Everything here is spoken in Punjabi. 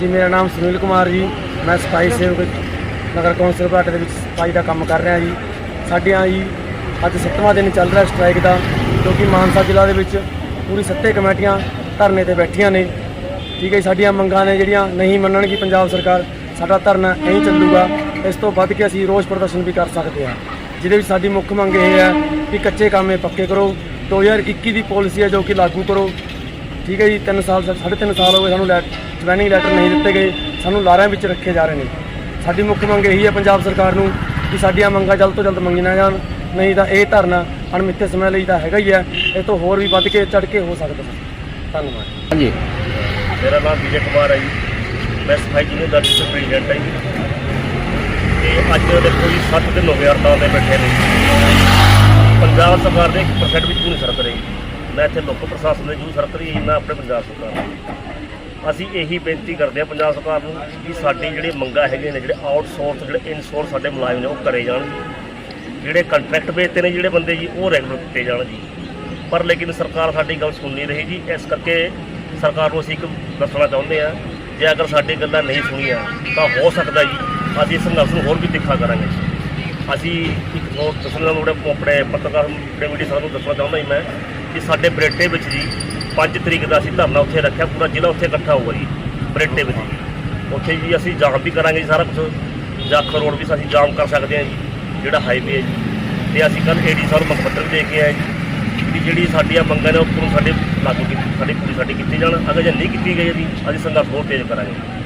ਜੀ ਮੇਰਾ ਨਾਮ ਸੁਨੀਲ ਕੁਮਾਰ ਜੀ। ਮੈਂ ਸਫ਼ਾਈ ਸੇਵਕ ਨਗਰ ਕੌਂਸਲ ਘਾਟ ਦੇ ਵਿੱਚ ਸਫ਼ਾਈ ਦਾ ਕੰਮ ਕਰ ਰਿਹਾ ਜੀ। ਸਾਡੀਆਂ ਜੀ ਅੱਜ ਸੱਤਵਾਂ ਦਿਨ ਚੱਲ ਰਿਹਾ ਸਟ੍ਰਾਈਕ ਦਾ ਜੋ ਕਿ ਮਾਨਸਾ ਜ਼ਿਲ੍ਹਾ ਦੇ ਵਿੱਚ ਪੂਰੀ ਸੱਤੇ ਕਮੇਟੀਆਂ ਧਰਨੇ ਤੇ ਬੈਠੀਆਂ ਨੇ। ਠੀਕ ਹੈ ਜੀ, ਸਾਡੀਆਂ ਮੰਗਾਂ ਨੇ ਜਿਹੜੀਆਂ ਨਹੀਂ ਮੰਨਣਗੀ ਪੰਜਾਬ ਸਰਕਾਰ ਸਾਡਾ ਧਰਨਾ ਨਹੀਂ ਚੱਲੂਗਾ। ਇਸ ਤੋਂ ਵੱਧ ਕੇ ਅਸੀਂ ਰੋਸ ਪ੍ਰਦਰਸ਼ਨ ਵੀ ਕਰ ਸਕਦੇ ਹਾਂ। ਜਿਹਦੇ ਵਿੱਚ ਸਾਡੀ ਮੁੱਖ ਮੰਗ ਇਹ ਹੈ ਕਿ ਕੱਚੇ ਕਾਮੇ ਪੱਕੇ ਕਰੋ। 2021 ਦੀ ਪਾਲਿਸੀ ਹੈ ਜੋ ਕਿ ਲਾਗੂ ਕਰੋ। ਠੀਕ ਹੈ ਜੀ 3 ਸਾਲ ਸਾਢੇ ਤਿੰਨ ਸਾਲ ਹੋ ਗਏ ਸਾਨੂੰ ਜੁਆਇਨਿੰਗ ਲੈਟਰ ਨਹੀਂ ਦਿੱਤੇ ਗਏ। ਸਾਨੂੰ ਲਾਰਿਆਂ ਵਿੱਚ ਰੱਖੇ ਜਾ ਰਹੇ ਨੇ। ਸਾਡੀ ਮੁੱਖ ਮੰਗ ਇਹੀ ਹੈ ਪੰਜਾਬ ਸਰਕਾਰ ਨੂੰ ਕਿ ਸਾਡੀਆਂ ਮੰਗਾਂ ਜਲਦ ਤੋਂ ਜਲਦ ਮੰਗੀਆਂ ਜਾਣ। ਨਹੀਂ ਤਾਂ ਇਹ ਧਰਨਾ ਅਣਮਿੱਥੇ ਸਮੇਂ ਲਈ ਤਾਂ ਹੈਗਾ ਹੀ ਹੈ। ਇਹ ਤੋਂ ਹੋਰ ਵੀ ਵੱਧ ਕੇ ਚੜ ਕੇ ਹੋ ਸਕਦਾ ਹੈ। ਧੰਨਵਾਦ। ਹਾਂਜੀ। ਮੇਰਾ ਨਾਮ ਵਿਜੇ ਕੁਮਾਰ ਹੈ ਜੀ। ਮੈਂ ਸਫ਼ਾਈ ਯੂਨੀਅਨ ਦਾ ਪ੍ਰੈਜ਼ੀਡੈਂਟ ਹਾਂ ਜੀ। ਤੇ ਅੱਜ ਦੇਖੋ ਜੀ 7 ਦਿਨ ਹੋ ਗਏ ਹੜਤਾਲ ਤੇ ਬੈਠੇ ਨੇ। ਪੰਜਾਬ ਸਰਕਾਰ ਦੇ 1% ਵੀ ਨਹੀਂ ਸਰਕ ਰਹੀ ਮੈਂ ਇੱਥੇ ਲੋਕ ਪ੍ਰਸ਼ਾਸਨ ਦੇ ਜੂ ਸਰਕ ਰਹੀ ਹੈ ਆਪਣੇ ਪੰਜਾਬ ਸਰਕਾਰ ਨੂੰ। ਅਸੀਂ ਇਹੀ ਬੇਨਤੀ ਕਰਦੇ ਹਾਂ ਪੰਜਾਬ ਸਰਕਾਰ ਨੂੰ ਕਿ ਸਾਡੀ ਜਿਹੜੀ ਮੰਗਾਂ ਹੈਗੀਆਂ ਨੇ, ਜਿਹੜੇ ਆਊਟਸੋਰਸ ਜਿਹੜੇ ਇਨਸੋਰਸ ਸਾਡੇ ਮੁਲਾਜ਼ਮ ਨੇ, ਉਹ ਕਰੇ ਜਾਣ। ਜਿਹੜੇ ਕੰਟਰੈਕਟ ਬੇਸ ਤੇ ਨੇ ਜਿਹੜੇ ਬੰਦੇ ਜੀ, ਉਹ ਰੈਗੂਲਰ ਕੀਤੇ ਜਾਣ ਜੀ। ਪਰ ਲੇਕਿਨ ਸਰਕਾਰ ਸਾਡੀ ਗੱਲ ਸੁਣ ਨਹੀਂ ਰਹੀ ਜੀ। ਇਸ ਕਰਕੇ ਸਰਕਾਰ ਨੂੰ ਅਸੀਂ ਇੱਕ ਦੱਸਣਾ ਚਾਹੁੰਦੇ ਆ ਜੇ ਅਗਰ ਸਾਡੀ ਗੱਲਾਂ ਨਹੀਂ ਸੁਣੀਆਂ, ਤਾਂ ਹੋ ਸਕਦਾ ਜੀ, ਅਸੀਂ ਸੰਘਰਸ਼ ਨੂੰ ਹੋਰ ਵੀ ਤਿੱਖਾ ਕਰਾਂਗੇ। ਅਸੀਂ ਇੱਕ ਹੋਰ ਦੱਸਣ ਦਾ ਲੋੜ ਆਪਣੇ ਪੱਤਰਕਾਰ ਮੀਡੀਆ ਸਾਹਿਬ ਨੂੰ ਦੱਸਣਾ ਚਾਹੁੰਦਾ ਜੀ ਮੈਂ। ਕਿ ਸਾਡੇ ਬਰੇਟੇ ਵਿੱਚ ਜੀ 5 ਤਰੀਕ ਦਾ ਅਸੀਂ ਧਰਨਾ ਉੱਥੇ ਰੱਖਿਆ, ਪੂਰਾ ਜ਼ਿਲ੍ਹਾ ਉੱਥੇ ਇਕੱਠਾ ਹੋਊਗਾ ਜੀ, ਬਰੇਟੇ ਵਿੱਚ ਜੀ। ਉੱਥੇ ਜੀ ਅਸੀਂ ਜਾਮ ਵੀ ਕਰਾਂਗੇ ਜੀ ਸਾਰਾ ਕੁਝ ਜਾਖਲ ਰੋਡ ਵੀ ਅਸੀਂ ਜਾਮ ਕਰ ਸਕਦੇ ਹਾਂ ਜੀ, ਜਿਹੜਾ ਹਾਈਵੇ ਹੈ ਜੀ। ਤੇ ਅਸੀਂ ਕੱਲ ਏਡੀ ਸਾਹਿਬ ਨੂੰ ਮੁੱਖ ਪੱਤਰ ਦੇ ਕੇ ਆਏ ਜੀ ਵੀ ਜਿਹੜੀ ਸਾਡੀਆਂ ਮੰਗਾਂ ਨੇ ਉਹ ਪੂਰਨ ਸਾਡੇ ਲਾਗੂ ਕੀਤੀ, ਸਾਡੀ ਪੂਰੀ ਸਾਡੀ ਕੀਤੀ ਜਾਣ, ਅਗਰ ਜੇ ਨਹੀਂ ਕੀਤੀ ਗਈ ਜੀ, ਅਸੀਂ ਸੰਘਰਸ਼ ਹੋਰ ਤੇਜ਼ ਕਰਾਂਗੇ।